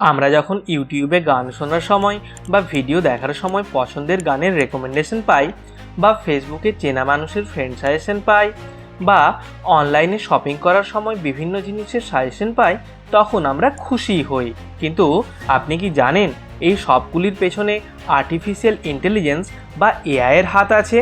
আমরা যখন ইউটিউবে গান শোনার সময় বা ভিডিও দেখার সময় পছন্দের গানের রেকমেন্ডেশন পাই বা ফেসবুকে চেনা মানুষের ফ্রেন্ড সাজেশন পাই বা অনলাইনে শপিং করার সময় বিভিন্ন জিনিসের সাজেশন পাই, তখন আমরা খুশি হই। কিন্তু আপনি কি জানেন এই সবগুলির পেছনে আর্টিফিশিয়াল ইন্টেলিজেন্স বা এআইয়ের হাত আছে?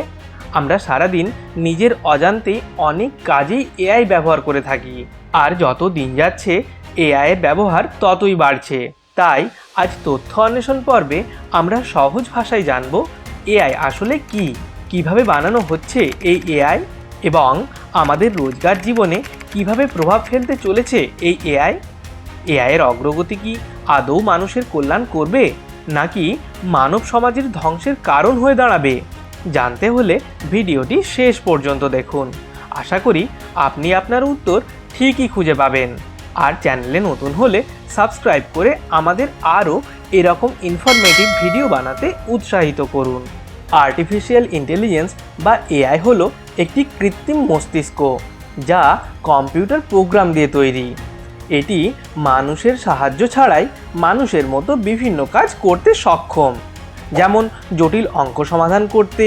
আমরা সারাদিন নিজের অজান্তেই অনেক কাজেই এআই ব্যবহার করে থাকি। আর যত দিন যাচ্ছে এআইয়ের ব্যবহার ততই বাড়ছে। তাই আজ তথ্য অন্বেষণ পর্বে আমরা সহজ ভাষায় জানব এআই আসলে কি? কীভাবে বানানো হচ্ছে এই এআই এবং আমাদের রোজগার জীবনে কীভাবে প্রভাব ফেলতে চলেছে এই এআই এআইয়ের অগ্রগতি কি আদৌ মানুষের কল্যাণ করবে? নাকি মানব সমাজের ধ্বংসের কারণ হয়ে দাঁড়াবে? জানতে হলে ভিডিওটি শেষ পর্যন্ত দেখুন। আশা করি আপনি আপনার উত্তর ঠিকই খুঁজে পাবেন। আর চ্যানেলে নতুন হলে সাবস্ক্রাইব করে আমাদের আরও এরকম ইনফরমেটিভ ভিডিও বানাতে উৎসাহিত করুন। আর্টিফিশিয়াল ইন্টেলিজেন্স বা এআই হলো একটি কৃত্রিম মস্তিষ্ক যা কম্পিউটার প্রোগ্রাম দিয়ে তৈরি। এটি মানুষের সাহায্য ছাড়াই মানুষের মতো বিভিন্ন কাজ করতে সক্ষম। যেমন জটিল অঙ্ক সমাধান করতে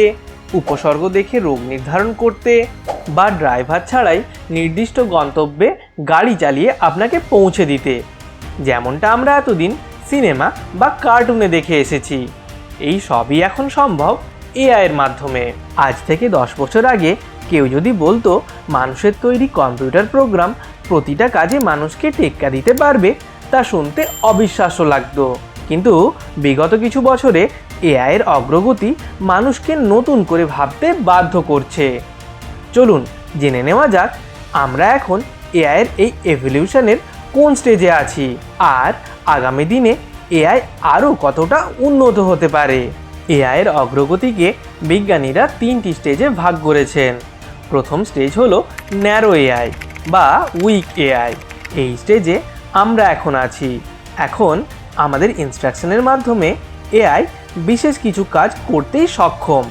উপসর্গ দেখে রোগ নির্ধারণ করতে বা ড্রাইভার ছাড়াই নির্দিষ্ট গন্তব্যে গাড়ি চালিয়ে আপনাকে পৌঁছে দিতে। যেমনটা আমরা এতদিন সিনেমা বা কার্টুনে দেখে এসেছি। এই সবই এখন সম্ভব এআইয়ের মাধ্যমে। আজ থেকে দশ বছর আগে কেউ যদি বলতো, মানুষের তৈরি কম্পিউটার প্রোগ্রাম প্রতিটা কাজে মানুষকে টেক্কা দিতে পারবে, তা শুনতে অবিশ্বাস্য লাগতো। কিন্তু বিগত কিছু বছরে এআইয়ের অগ্রগতি মানুষকে নতুন করে ভাবতে বাধ্য করছে। চলুন জেনে নেওয়া যাক আমরা এখন এআইয়ের এই এভলিউশনের কোন স্টেজে আছি আর আগামী দিনে এআই আরও কতটা উন্নত হতে পারে? এআইয়ের অগ্রগতিকে বিজ্ঞানীরা তিনটি স্টেজে ভাগ করেছেন। প্রথম স্টেজ হলো ন্যারো এআই বা উইক এআই। এই স্টেজে আমরা এখন আছি। এখন আমাদের ইনস্ট্রাকশনের মাধ্যমে এআই বিশেষ কিছু কাজ করতেই সক্ষম।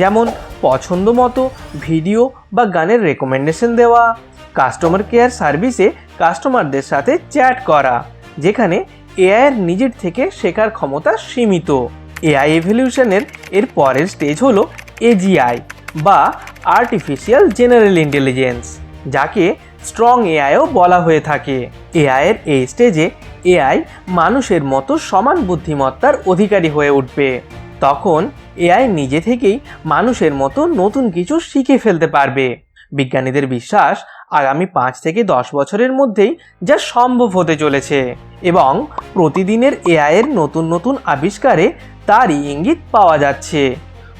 যেমন পছন্দ মতো ভিডিও বা গানের রেকমেন্ডেশন দেওয়া কাস্টমার কেয়ার সার্ভিসে কাস্টমারদের সাথে চ্যাট করা, যেখানে এআইয়ের নিজের থেকে শেখার ক্ষমতা সীমিত। এআই এভলিউশনের এর পরের স্টেজ হলো এজিআই বা আর্টিফিশিয়াল জেনারেল ইন্টেলিজেন্স যাকে স্ট্রং এআইও বলা হয়ে থাকে। এআইয়ের এই স্টেজে এআই মানুষের মতো সমান বুদ্ধিমত্তার অধিকারী হয়ে উঠবে। তখন এআই নিজে থেকেই মানুষের মতো নতুন কিছু শিখে ফেলতে পারবে। বিজ্ঞানীদের বিশ্বাস আগামী পাঁচ থেকে দশ বছরের মধ্যেই যা সম্ভব হতে চলেছে এবং প্রতিদিনের এআইয়ের নতুন নতুন আবিষ্কারে তারই ইঙ্গিত পাওয়া যাচ্ছে।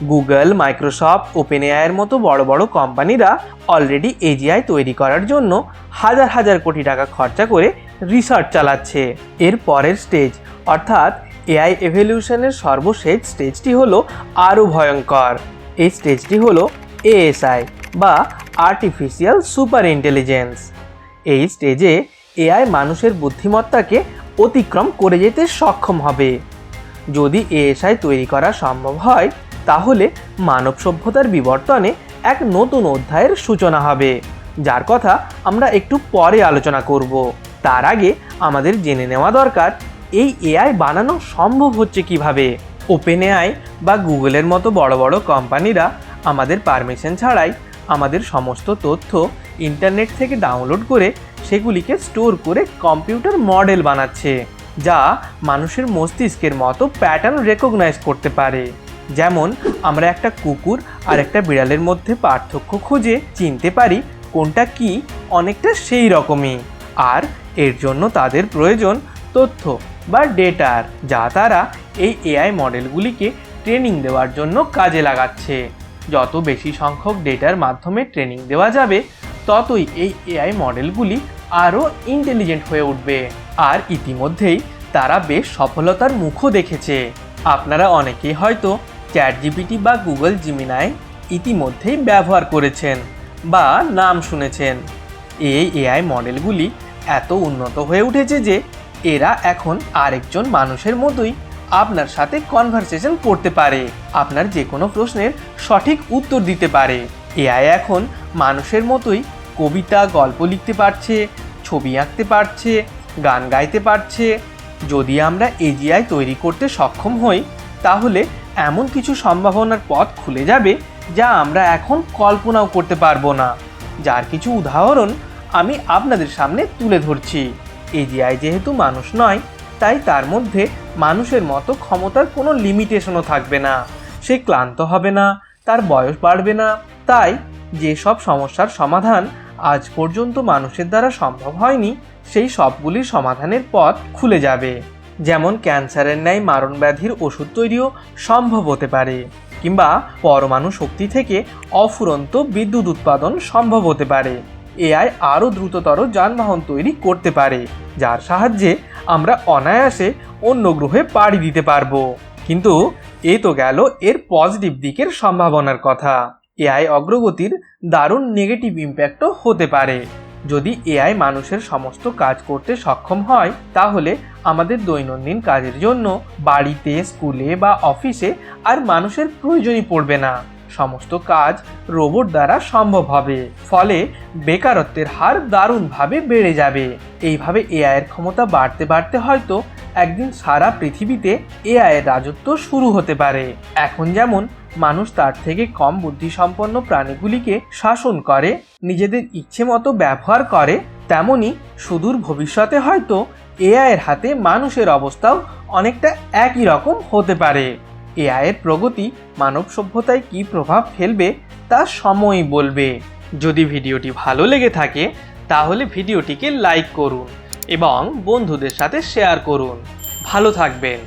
গুগল, মাইক্রোসফট ওপেন এআইয়ের মতো বড় বড় কোম্পানিরা অলরেডি এজিআই তৈরি করার জন্য হাজার হাজার কোটি টাকা খরচা করে রিসার্চ চালাচ্ছে। এর পরের স্টেজ অর্থাৎ এআই এভলিউশনের সর্বশেষ স্টেজটি হলো আরও ভয়ঙ্কর। এই স্টেজটি হলো এএসআই বা আর্টিফিশিয়াল সুপার ইন্টেলিজেন্স এই স্টেজে এআই মানুষের বুদ্ধিমত্তাকে অতিক্রম করে যেতে সক্ষম হবে। যদি এএসআই তৈরি করা সম্ভব হয়, তাহলে মানব সভ্যতার বিবর্তনে এক নতুন অধ্যায়ের সূচনা হবে, যার কথা আমরা একটু পরে আলোচনা করব। তার আগে আমাদের জেনে নেওয়া দরকার, এই এআই বানানো সম্ভব হচ্ছে কীভাবে? ওপেন এআই বা গুগলের মতো বড় বড় কোম্পানিরা আমাদের পারমিশন ছাড়াই আমাদের সমস্ত তথ্য ইন্টারনেট থেকে ডাউনলোড করে সেগুলিকে স্টোর করে কম্পিউটার মডেল বানাচ্ছে, যা মানুষের মস্তিষ্কের মতো প্যাটার্ন রেকগনাইজ করতে পারে। যেমন, আমরা একটা কুকুর আর একটা বিড়ালের মধ্যে পার্থক্য খুঁজে চিনতে পারি কোনটা কি অনেকটা সেই রকমই। আর এর জন্য তাদের প্রয়োজন তথ্য বা ডেটার যা তারা এই এআই মডেলগুলিকে ট্রেনিং দেওয়ার জন্য কাজে লাগাচ্ছে। যত বেশি সংখ্যক ডেটার মাধ্যমে ট্রেনিং দেওয়া যাবে, ততই এই এআই মডেলগুলি আরও ইন্টেলিজেন্ট হয়ে উঠবে। আর ইতিমধ্যেই তারা বেশ সফলতার মুখও দেখেছে। আপনারা অনেকেই হয়তো চ্যাট জিপিটি বা গুগল জিমিনায় ইতিমধ্যেই ব্যবহার করেছেন বা নাম শুনেছেন। এই এআই মডেলগুলি এত উন্নত হয়ে উঠেছে যে এরা এখন আরেকজন মানুষের মতোই আপনার সাথে কনভারসেশন করতে পারে, আপনার যে কোনো প্রশ্নের সঠিক উত্তর দিতে পারে। এআই এখন মানুষের মতোই কবিতা, গল্প লিখতে পারছে, ছবি আঁকতে পারছে, গান গাইতে পারছে। যদি আমরা এজিআই তৈরি করতে সক্ষম হই, তাহলে এমন কিছু সম্ভাবনার পথ খুলে যাবে যা আমরা এখন কল্পনাও করতে পারব না। যার কিছু উদাহরণ আমি আপনাদের সামনে তুলে ধরছি। এজিআই যেহেতু মানুষ নয়, তাই তার মধ্যে মানুষের মতো ক্ষমতার কোনো লিমিটেশনও থাকবে না। সে ক্লান্ত হবে না, তার বয়স বাড়বে না। তাই যেসব সমস্যার সমাধান আজ পর্যন্ত মানুষের দ্বারা সম্ভব হয়নি, সেই সবগুলির সমাধানের পথ খুলে যাবে। যেমন ক্যান্সারের ন্যায় মারণ ব্যাধির ওষুধ তৈরিও সম্ভব হতে পারে, কিংবা পরমাণু শক্তি থেকে অফুরন্ত বিদ্যুৎ উৎপাদন সম্ভব হতে পারে। এআই আরও দ্রুততর যানবাহন তৈরি করতে পারে, যার সাহায্যে আমরা অনায়াসে অন্য গ্রহে পাড়ি দিতে পারব। কিন্তু এ তো গেল এর পজিটিভ দিকের সম্ভাবনার কথা। এআই অগ্রগতির দারুণ নেগেটিভ ইম্প্যাক্টও হতে পারে। যদি এআই মানুষের সমস্ত কাজ করতে সক্ষম হয়, তাহলে আমাদের দৈনন্দিন কাজের জন্য বাড়িতে, স্কুলে বা অফিসে আর মানুষের প্রয়োজনই পড়বে না। সমস্ত কাজ রোবট দ্বারা সম্ভব হবে। ফলে বেকারত্বের হার দারুণভাবে বেড়ে যাবে। এইভাবে এআইয়ের ক্ষমতা বাড়তে বাড়তে হয়তো একদিন সারা পৃথিবীতে এআইয়ের রাজত্ব শুরু হতে পারে। এখন যেমন মানুষ তার থেকে কম বুদ্ধিসম্পন্ন প্রাণীগুলিকে শাসন করে, নিজেদের ইচ্ছে মতো ব্যবহার করে, তেমনি সুদূর ভবিষ্যতে হয়তো এআইয়ের হাতে মানুষের অবস্থাও অনেকটা একই রকম হতে পারে। এআই এর প্রগতি মানব সভ্যতায় কী প্রভাব ফেলবে তা সময় বলবে। যদি ভিডিওটি ভালো লেগে থাকে, তাহলে ভিডিওটিকে লাইক করুন এবং বন্ধুদের সাথে শেয়ার করুন। ভালো থাকবেন।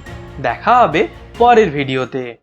দেখা হবে পরের ভিডিওতে।